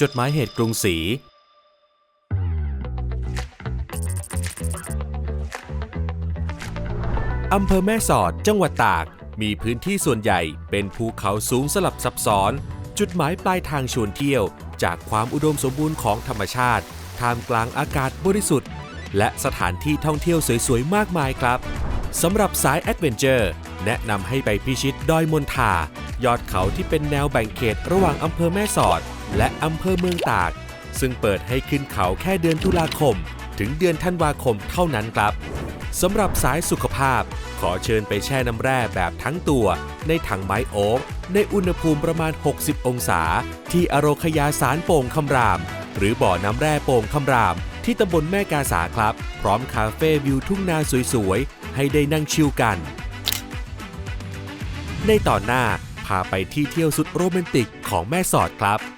จดหมายเหตุกรุงศรี อำเภอแม่สอด จังหวัดตาก มีพื้นที่ส่วนใหญ่เป็นภูเขาสูงสลับซับซ้อน จุดหมายปลายทางชวนเที่ยว จากความอุดมสมบูรณ์ของธรรมชาติ ท่ามกลางอากาศบริสุทธิ์ และสถานที่ท่องเที่ยวสวยๆ มากมายครับสำหรับสายแอดเวนเจอร์ แนะนำให้ไปพิชิตดอยมณฑายอดเขาที่เป็นแนวแบ่งเขตระหว่างอำเภอแม่สอด และอำเภอเมืองตาก ซึ่งเปิดให้ขึ้นเขาแค่เดือนตุลาคม ถึงเดือนธันวาคมเท่านั้นครับสำหรับสายสุขภาพ ขอเชิญไปแช่น้ำแร่แบบทั้งตัว ในถังไม้โอ๊กในอุณหภูมิประมาณ 60 องศา ที่อโรคยาสารโป่งคำราม หรือบ่อน้ำแร่โป่งคำราม ที่ตำบลแม่กาสาครับ พร้อมคาเฟ่วิวทุ่งนาสวยๆ ให้ได้นั่งชิลกัน ในตอนหน้าพาไปที่เที่ยวสุดโรแมนติกของแม่สอดครับ